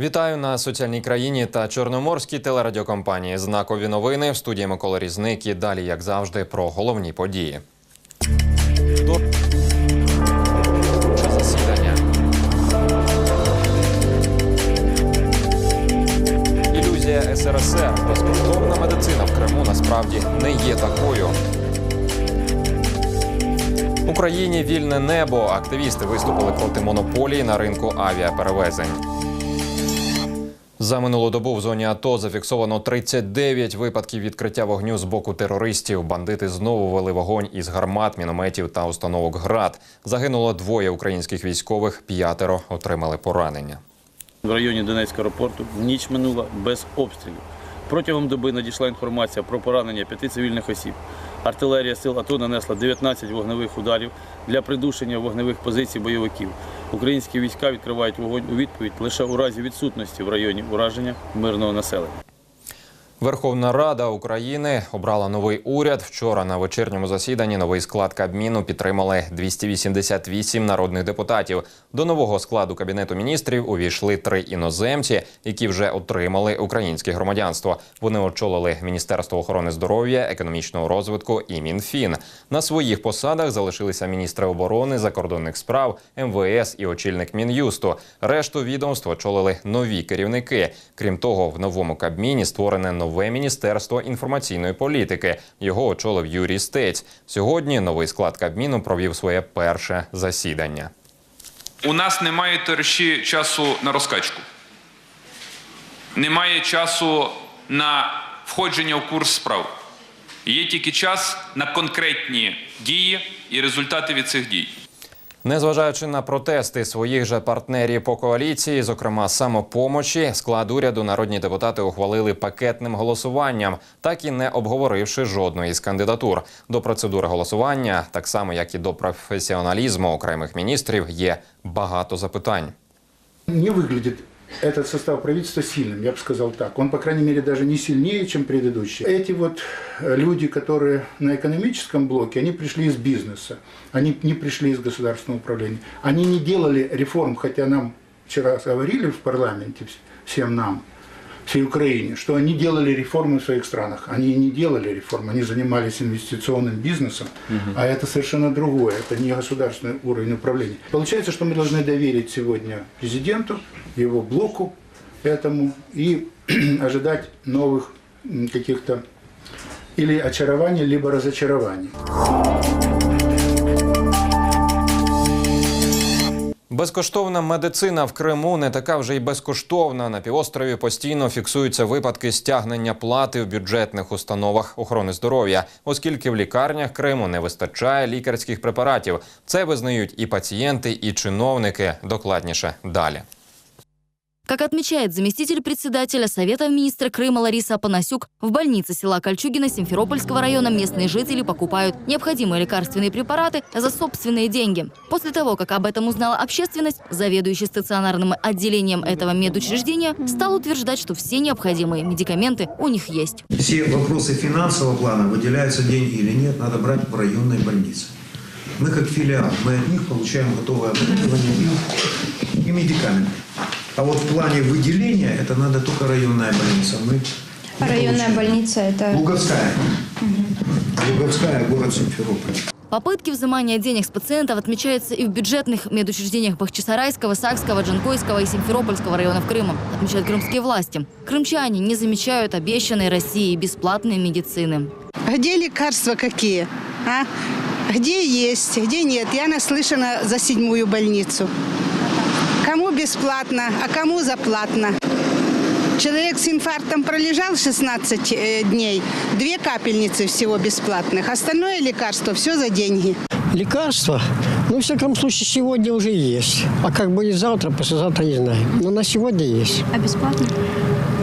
Вітаю на соціальній країні та чорноморській телерадіокомпанії. Знакові новини в студії Микола Різник і далі, як завжди, про головні події. Засідання. Ілюзія СРСР. Безкоштовна медицина в Криму насправді не є такою. Україні вільне небо. Активісти виступили проти монополії на ринку авіаперевезень. За минулу добу в зоні АТО зафіксовано 39 випадків відкриття вогню з боку терористів. Бандити знову вели вогонь із гармат, мінометів та установок ГРАД. Загинуло двоє українських військових, п'ятеро отримали поранення. В районі Донецького аеропорту ніч минула без обстрілів. Протягом доби надійшла інформація про поранення п'яти цивільних осіб. Артилерія сил АТО нанесла 19 вогневих ударів для придушення вогневих позицій бойовиків. Українські війська відкривають вогонь у відповідь лише у разі відсутності в районі ураження мирного населення. Верховна Рада України обрала новий уряд. Вчора на вечірньому засіданні новий склад Кабміну підтримали 288 народних депутатів. До нового складу кабінету міністрів увійшли три іноземці, які вже отримали українське громадянство. Вони очолили Міністерство охорони здоров'я, економічного розвитку і Мінфін. На своїх посадах залишилися міністри оборони, закордонних справ, МВС і очільник Мін'юсту. Решту відомств очолили нові керівники. Крім того, в новому Кабміні створене нове міністерство інформаційної політики. Його очолив Юрій Стець. Сьогодні новий склад Кабміну провів своє перше засідання. У нас немає товариші часу на розкачку. Немає часу на входження в курс справ. Є тільки час на конкретні дії і результати від цих дій. Незважаючи на протести своїх же партнерів по коаліції, зокрема самопомочі, склад уряду народні депутати ухвалили пакетним голосуванням, так і не обговоривши жодної з кандидатур. До процедури голосування, так само як і до професіоналізму окремих міністрів, є багато запитань. Не выглядит этот состав правительства сильным, я бы сказал так. Он, по крайней мере, даже не сильнее, чем предыдущий. Эти вот э, люди, которые на экономическом блоке, они пришли из бизнеса, они не пришли из государственного управления. Они не делали реформ, хотя нам вчера говорили в парламенте, вс- всем нам, всей Украине, что они делали реформы в своих странах. Они не делали реформы, они занимались инвестиционным бизнесом, а это совершенно другое, это не государственный уровень управления. Получается, что мы должны доверить сегодня президенту, его блоку этому и ожидать новых каких-то или очарований, либо разочарований. Безкоштовна медицина в Криму не така вже й безкоштовна. На півострові постійно фіксуються випадки стягнення плати в бюджетних установах охорони здоров'я, оскільки в лікарнях Криму не вистачає лікарських препаратів. Це визнають і пацієнти, і чиновники. Докладніше далі. Как отмечает заместитель председателя Совета министра Крыма Лариса Апанасюк, в больнице села Кольчугино Симферопольского района местные жители покупают необходимые лекарственные препараты за собственные деньги. После того, как об этом узнала общественность, заведующий стационарным отделением этого медучреждения стал утверждать, что все необходимые медикаменты у них есть. Все вопросы финансового плана, выделяются деньги или нет, надо брать в районной больнице. Мы как филиал, мы от них получаем готовое оборудование и медикаменты. А вот в плане выделения это надо только районная больница. Мы А Районная получаем. больница это Луговская. Луговская, город Симферополь. Попытки взимания денег с пациентов отмечаются и в бюджетных медучреждениях Бахчисарайского, Сакского, Джанкойского и Симферопольского районов Крыма, отмечают крымские власти. Крымчане не замечают обещанной России бесплатной медицины. Где лекарства какие? А? Где есть, где нет? Я наслышана за седьмую больницу. Бесплатно, а кому заплатно? Человек с инфарктом пролежал 16 э, дней, две капельницы всего бесплатных, остальное лекарство все за деньги. Лекарства, ну, в всяком случае, сегодня уже есть. А как будет завтра, послезавтра не знаю. Но на сегодня есть. а бесплатно?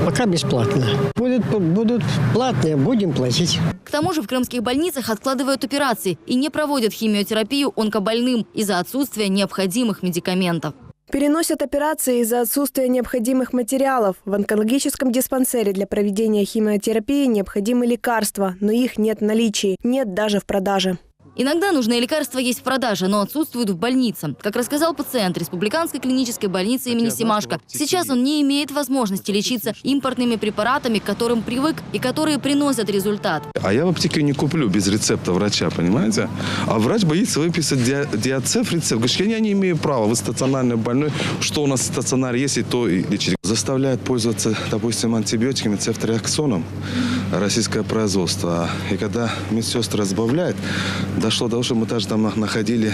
Пока бесплатно. Будут, будут платные, будем платить. К тому же в крымских больницах откладывают операции и не проводят химиотерапию онкобольным из-за отсутствия необходимых медикаментов. Переносят операции из-за отсутствия необходимых материалов. В онкологическом диспансере для проведения химиотерапии необходимы лекарства, но их нет в наличии, нет даже в продаже. Иногда нужные лекарства есть в продаже, но отсутствуют в больнице. Как рассказал пациент Республиканской клинической больницы имени Симашко, сейчас он не имеет возможности лечиться импортными препаратами, к которым привык и которые приносят результат. А я в аптеке не куплю без рецепта врача, понимаете? А врач боится выписать диа- диацеф рецепт. Говорит, я не имею права, вы стационарный больной. Что у нас в стационаре есть, и то и лечить. Заставляют пользоваться, допустим, антибиотиками, цефтриаксоном, российское производство. И когда медсестры разбавляют, дошло до того, что мы даже там находили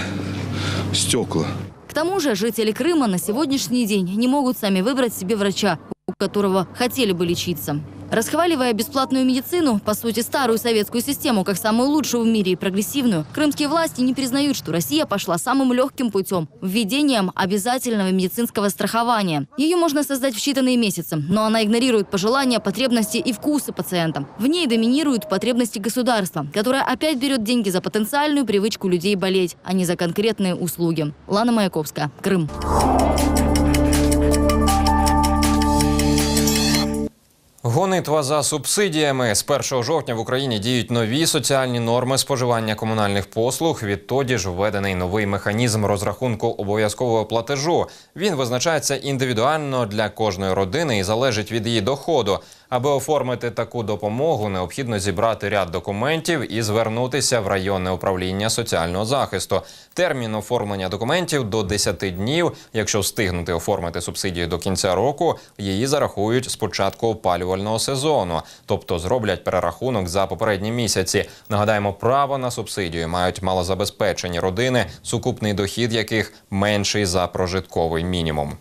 стекла. К тому же жители Крыма на сегодняшний день не могут сами выбрать себе врача, у которого хотели бы лечиться. Расхваливая бесплатную медицину, по сути старую советскую систему, как самую лучшую в мире и прогрессивную, крымские власти не признают, что Россия пошла самым легким путем – введением обязательного медицинского страхования. Ее можно создать в считанные месяцы, но она игнорирует пожелания, потребности и вкусы пациента. В ней доминируют потребности государства, которое опять берет деньги за потенциальную привычку людей болеть, а не за конкретные услуги. Лана Маяковская, Крым. Гонитва за субсидіями з 1 жовтня в Україні діють нові соціальні норми споживання комунальних послуг. Відтоді ж введений новий механізм розрахунку обов'язкового платежу. Він визначається індивідуально для кожної родини і залежить від її доходу. Аби оформити таку допомогу, необхідно зібрати ряд документів і звернутися в районне управління соціального захисту. Термін оформлення документів до 10 днів. Якщо встигнути оформити субсидію до кінця року, її зарахують з початку опалювального сезону, тобто зроблять перерахунок за попередні місяці. Нагадаємо, право на субсидію мають малозабезпечені родини, сукупний дохід яких менший за прожитковий мінімум.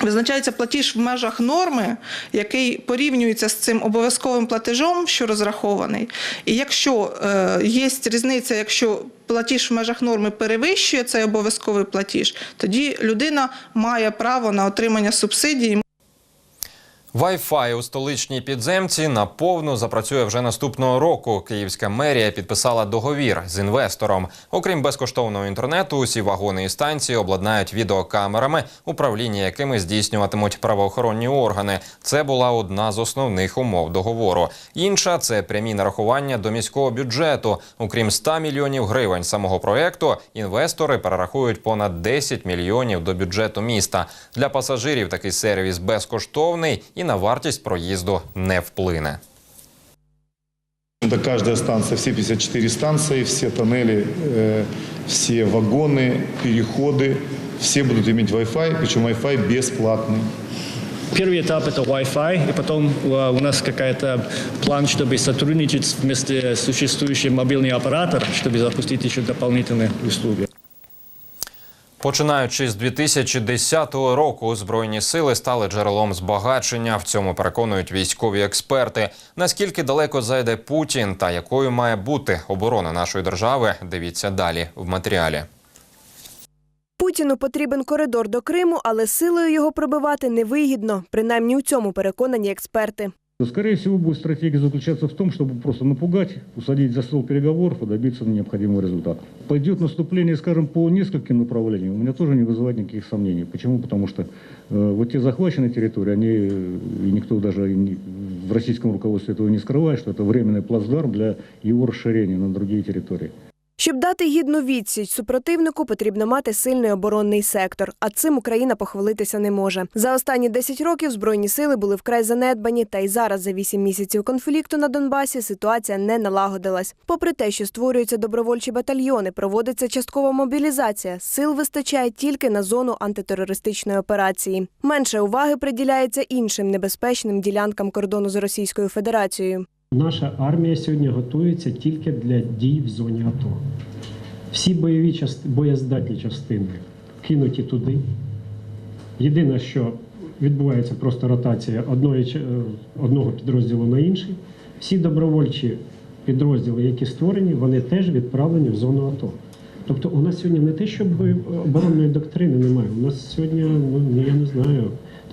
Визначається платіж в межах норми, який порівнюється з цим обов'язковим платежом, що розрахований. І якщо е, є різниця, якщо платіж в межах норми перевищує цей обов'язковий платіж, тоді людина має право на отримання субсидії. Wi-Fi у столичній підземці наповну запрацює вже наступного року. Київська мерія підписала договір з інвестором. Окрім безкоштовного інтернету, усі вагони і станції обладнають відеокамерами, управління якими здійснюватимуть правоохоронні органи. Це була одна з основних умов договору. Інша це прямі нарахування до міського бюджету. Окрім 100 мільйонів гривень самого проекту, інвестори перерахують понад 10 мільйонів до бюджету міста. Для пасажирів такий сервіс безкоштовний і на вартість проїзду не вплине. Это каждая станция, все 54 станции, все тоннели, э, все вагоны, переходы, все будут иметь Wi-Fi, причем Wi-Fi бесплатный. Первый этап это Wi-Fi, и потом э, у нас какая-то план, чтобы сотрудничать вместе с существующим мобильный оператор, чтобы запустить еще дополнительные услуги. Починаючи з 2010 року, збройні сили стали джерелом збагачення. В цьому переконують військові експерти. Наскільки далеко зайде Путін та якою має бути оборона нашої держави? Дивіться далі в матеріалі. Путіну потрібен коридор до Криму, але силою його пробивати невигідно. Принаймні у цьому переконані експерти. Скорее всего, будет стратегия заключаться в том, чтобы просто напугать, усадить за стол переговоров и добиться необходимого результата. Пойдет наступление, скажем, по нескольким направлениям, у меня тоже не вызывает никаких сомнений. Почему? Потому что э, вот те захваченные территории, они, э, и никто даже не- в российском руководстве этого не скрывает, что это временный плацдарм для его расширения на другие территории. Щоб дати гідну відсіч супротивнику, потрібно мати сильний оборонний сектор. А цим Україна похвалитися не може. За останні 10 років збройні сили були вкрай занедбані, та й зараз, за 8 місяців конфлікту на Донбасі, ситуація не налагодилась. Попри те, що створюються добровольчі батальйони, проводиться часткова мобілізація. Сил вистачає тільки на зону антитерористичної операції. Менше уваги приділяється іншим небезпечним ділянкам кордону з Російською Федерацією. Наша армія сьогодні готується тільки для дій в зоні АТО. Всі бойові части, боєздатні частини кинуті туди. Єдине, що відбувається просто ротація одної, е, одного підрозділу на інший. Всі добровольчі підрозділи, які створені, вони теж відправлені в зону АТО. Тобто у нас сьогодні не те, щоб оборонної доктрини немає. У нас сьогодні, ну я не знаю,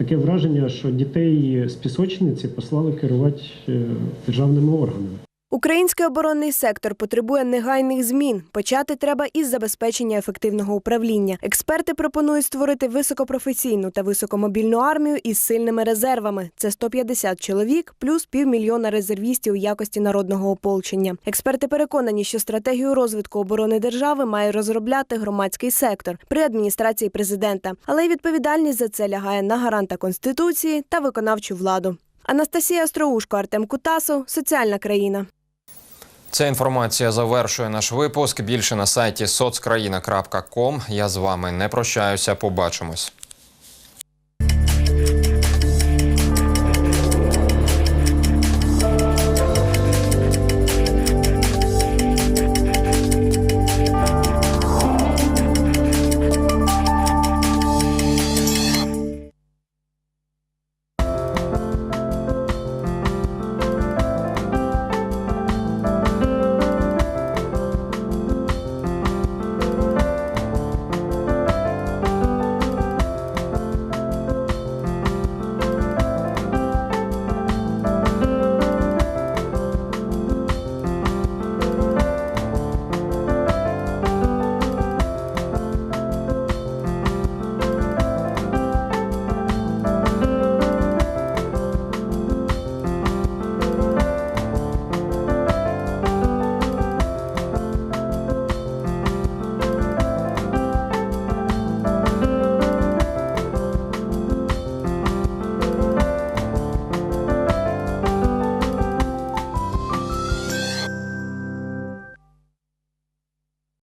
таке враження, що дітей з пісочниці послали керувати е, державними органами. Український оборонний сектор потребує негайних змін. Почати треба із забезпечення ефективного управління. Експерти пропонують створити високопрофесійну та високомобільну армію із сильними резервами. Це 150 чоловік плюс півмільйона резервістів у якості народного ополчення. Експерти переконані, що стратегію розвитку оборони держави має розробляти громадський сектор при адміністрації президента, але й відповідальність за це лягає на гаранта конституції та виконавчу владу. Анастасія Остроушко, Артем Кутасов, соціальна країна. Ця інформація завершує наш випуск. Більше на сайті соцкраїна.ком. Я з вами не прощаюся. Побачимось.